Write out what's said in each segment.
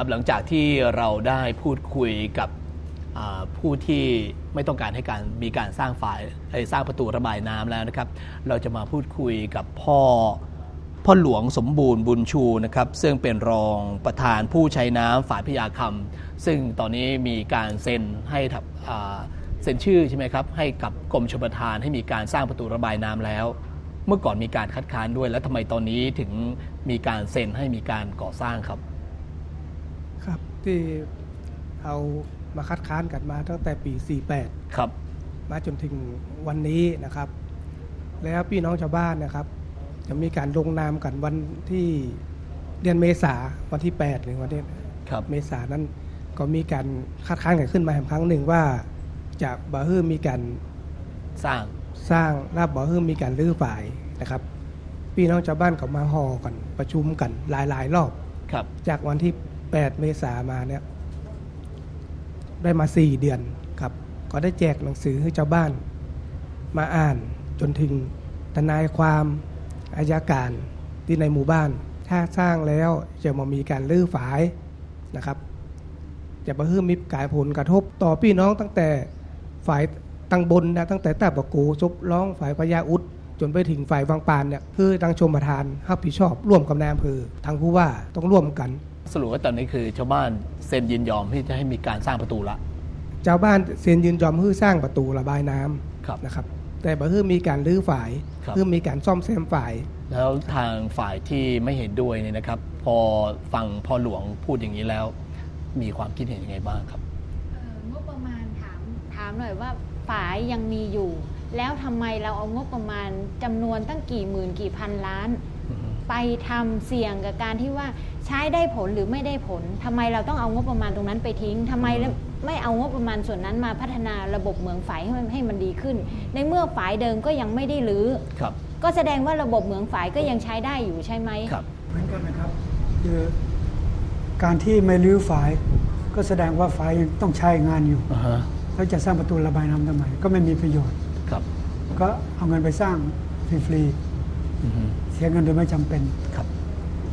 ครับหลังจากที่เราได้พูดคุยกับผู้ที่ไม่ต้องการให้การมีการสร้างฝ่ายสร้างประตูระบายน้ำแล้วนะครับ เราจะมาพูดคุยกับพ่อพ่อหลวงสมบูรณ์บุญชูนะครับ ซึ่งเป็นรองประธานผู้ใช้น้ำฝ่ายพยาคำซึ่งตอนนี้มีการเซ็นให้เซ็นชื่อใช่ไหมครับให้กับกรมชลประทานให้มีการสร้างประตูระบายน้ำแล้ว เมื่อก่อนมีการคัดค้านด้วย แล้วทำไมตอนนี้ถึงมีการเซ็นให้มีการก่อสร้างครับ ที่เอามาคัดค้านกันมาตั้งแต่ปีครับ48มาจนถึงวันนี้นะครับ แล้วพี่น้องชาวบ้านนะครับ จะมีการลงนามกันวันที่เดือนเมษาวันที่ 8 หรือวันที่ครับเมษานั้นก็มีการคัดค้านกันขึ้นมาอีกครั้งหนึ่งว่าจะบ่ฮือมีการสร้างสร้างราบบ่ฮือมีการรื้อฝ่ายนะครับ พี่น้องชาวบ้านก็มาหอกันประชุมกันหลายๆ รอบครับ จากวันที่ 8 เมษามาเนี่ยได้มา 4 เดือนครับ ก็ได้แจกหนังสือให้ชาวบ้านมาอ่านจนถึงทนายความอายการที่ในหมู่บ้าน ถ้าสร้างแล้วจะมามีการลื้อฝายนะครับ จะมาเพิ่มมีการผลกระทบต่อพี่น้องตั้งแต่ฝ่ายตั้งบนนะตั้งแต่ตาบกูจบร้องฝ่ายพญาอุดจนไปถึงฝ่ายบางปานเนี่ยคือทางชมประทานรับผิดชอบร่วมกับนายอำเภอทางผู้ว่าต้องร่วมกัน สรุปว่าตอนนี้คือชาวบ้านเซ็นยินยอมที่จะให้มีการสร้างประตูละชาวบ้านเซ็นยืนยอมเพื่อสร้างประตูระบายน้ำครับนะครับ แต่บ่เพื่อมีการรื้อฝ่ายครับเพื่อมีการซ่อมแซมฝ่าย แล้วทางฝ่ายที่ไม่เห็นด้วยเนี่ยนะครับ พอฟังพ่อหลวงพูดอย่างนี้แล้ว มีความคิดเห็นยังไงบ้างครับเอ่องบประมาณถามถามหน่อยว่าฝายยังมีอยู่ แล้วทำไมเราเอางบประมาณจำนวนตั้งกี่หมื่นกี่พันล้าน ไปทำเสี่ยงกับการที่ว่าใช้ได้ผลหรือไม่ได้ผลทำไมเราต้องเอางบประมาณตรงนั้นไปทิ้งทำไมไม่เอางบประมาณส่วนนั้นมาพัฒนาระบบเหมืองฝายให้มันให้มันดีขึ้น ในเมื่อฝายเดิมก็ยังไม่ได้รื้อครับก็แสดงว่าระบบเหมืองฝายก็ยังใช้ได้อยู่ใช่ไหมครับเหมือนกันนะครับคือการที่ไม่รื้อฝาย ก็แสดงว่าฝายยังต้องใช้งานอยู่อ่าฮะแล้วจะสร้างประตูระบายน้ำทำไมก็ไม่มีประโยชน์ครับ ก็เอาเงินไปสร้างฟรีอือฮึๆ เสียเงินโดยไม่จำเป็นครับ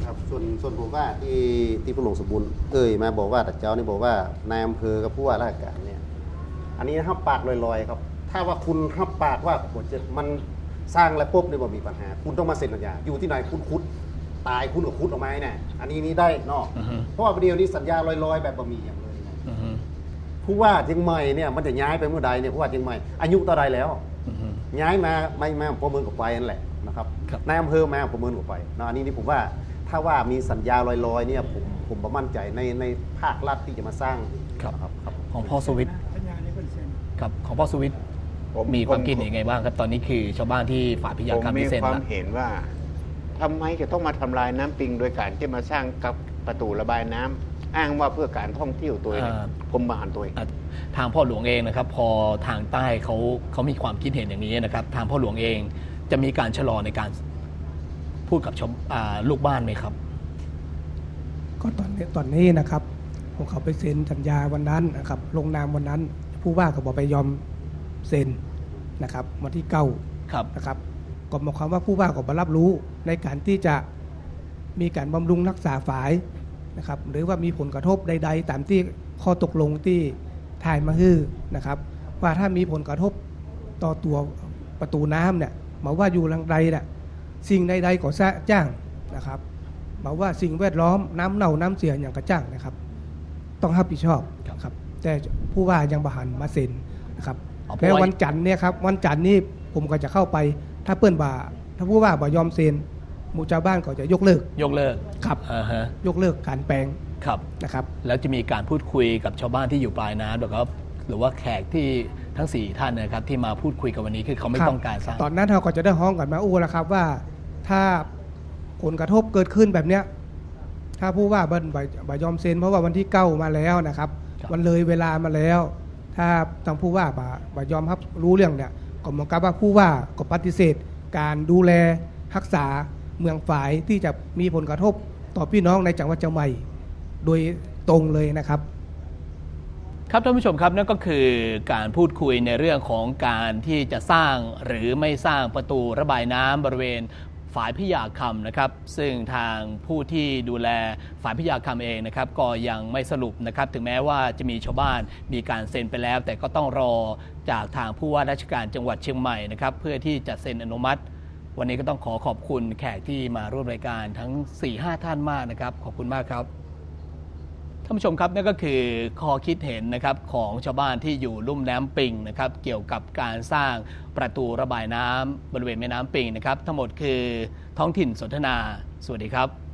ครับส่วนส่วนผมว่าที่ที่ผู้หลวงสมบูรณ์เอ่ยมาบอกว่าแต่เจ้านี่บอกว่านายอำเภอกับผู้ว่าราชการเนี่ย อันนี้นะครับปากลอยๆครับ ถ้าว่าคุณรับปากว่าผมจะมันสร้างแล้วปุ๊บเนี่ยบ่มีปัญหา คุณต้องมาเซ็นสัญญาอยู่ที่ไหนคุณคุดตายคุณกับคุดออกมาเนี่ยอันนี้นี่ได้เนอกอือฮึเพราะว่าประเดี๋ยวนี้สัญญาลอยๆ แบบบ่มีอย่างเลยนะอือฮึผู้ว่าเชียงใหม่เนี่ยมันจะย้ายไปเมื่อใดเนี่ยผู้ว่าเชียงใหม่อายุต่อใดแล้วอือฮึย้ายมาไม่มาประเมินกับไปนั่นแหละนะ ครับครับนายอำเภอมาประเมินกับไปเนาะอันนี้นี่ผมว่าถ้าว่ามีสัญญาลอยๆเนี่ยผมผมประมั่นใจในในภาครัฐที่จะมาสร้างครับครับครับของพ่อสวิตสัญญานี้เป็นเซ็นครับของพ่อสวิตผมมีความคิดผมเห็นยังไงบ้างครับตอนนี้คือชาวบ้านที่ฝ่ายพยาผมคำมีที่เซ็นความละเห็นว่าทำไมจะต้องมาทำลายน้ำปิงโดยการที่มาสร้างกับประตูระบายน้ำอ้างว่าเพื่อการท่องเที่ยวตัวเองผมบานตัวเองอะทางพ่อหลวงเองนะครับ พอทางใต้เขาเขามีความคิดเห็นอย่างนี้นะครับ ทางพ่อหลวงเอง จะมีการชะลอในการพูดกับชาวอ่าลูกบ้านไหมครับ ก็ตอนนี้ตอนนี้นะครับผมเขาไปเซ็นสัญญาวันนั้นนะครับ ลงนามวันนั้น ผู้ว่าก็บอกไปยอมเซ็นนะครับวันที่เก้าครับนะครับก็หมายความว่าผู้ว่าก็มารับรู้ในการที่จะมีการบำรุงรักษาฝายนะครับหรือว่ามีผลกระทบใด ๆ ตามที่ข้อตกลงที่ถ่ายมาฮื้อนะครับ ว่าถ้ามีผลกระทบต่อตัวประตูน้ำเนี่ย หมายว่าอยู่หลังใดเนี่ยสิ่งใดๆก็จ้างนะครับหมายว่าสิ่งแวดล้อมน้ำเน่าน้ำเสียอย่างกระจ้างนะครับ ต้องรับผิดชอบครับ แต่ผู้ว่ายังบหันมาเซ็นนะครับอ๋อเพราะแล้วว่าวันจันทร์เนี่ยครับวันจันทร์นี่ผมก็จะเข้าไป ถ้าเปิ้นบ่า ถ้าผู้ว่าบ่ยอมเซ็นหมู่ชาวบ้านก็จะยกเลิก ยกเลิกครับอ่าฮะยกเลิกการแปลงครับนะครับ แล้วจะมีการพูดคุยกับชาวบ้านที่อยู่ปลายน้ำหรือว่าหรือว่าแขกที่ ทั้ง 4 ท่านนะครับที่มาพูดคุยกันวันนี้คือเขาไม่ครับต้องการสร้าง ตอนนั้นเราก็จะได้ห้องกันมาอู้แล้วครับว่าถ้าผลกระทบเกิดขึ้นแบบเนี้ยถ้าผู้ว่าเบิ้ลบ่บ่ยอมเซ็นเพราะว่าวันที่เก้ามาแล้วนะครับครับมันเลยเวลามาแล้ว ถ้าทางผู้ว่าบ่บ่ยอมรับรู้เรื่องเนี่ยก็เหมือนกับว่าผู้ว่าก็ปฏิเสธ การดูแลรักษาเมืองฝายที่จะมีผลกระทบต่อพี่น้องในจังหวัดเชียงใหม่ โดยตรงเลยนะครับ ครับท่านผู้ชมครับนั่นก็คือการพูดคุยในเรื่องของการที่จะสร้างหรือไม่สร้างประตูระบายน้ำบริเวณฝายพิยาคำนะครับ ซึ่งทางผู้ที่ดูแลฝ่ายพิยาคำเองนะครับ ก็ยังไม่สรุปนะครับ ถึงแม้ว่าจะมีชาวบ้านมีการเซ็นไปแล้ว แต่ก็ต้องรอจากทางผู้ว่าราชการจังหวัดเชียงใหม่นะครับ เพื่อที่จะเซ็นอนุมัติ วันนี้ก็ต้องขอขอบคุณแขกที่มาร่วมรายการทั้ง 4-5 ท่านมากนะครับ ขอบคุณมากครับ ท่านผู้ชมครับนั่นก็คือข้อคิดเห็นนะครับของชาวบ้านที่อยู่ลุ่มน้ำปิงนะครับเกี่ยวกับการสร้างประตูระบายน้ำบริเวณแม่น้ำปิงนะครับทั้งหมดคือท้องถิ่นสนทนา สวัสดีครับ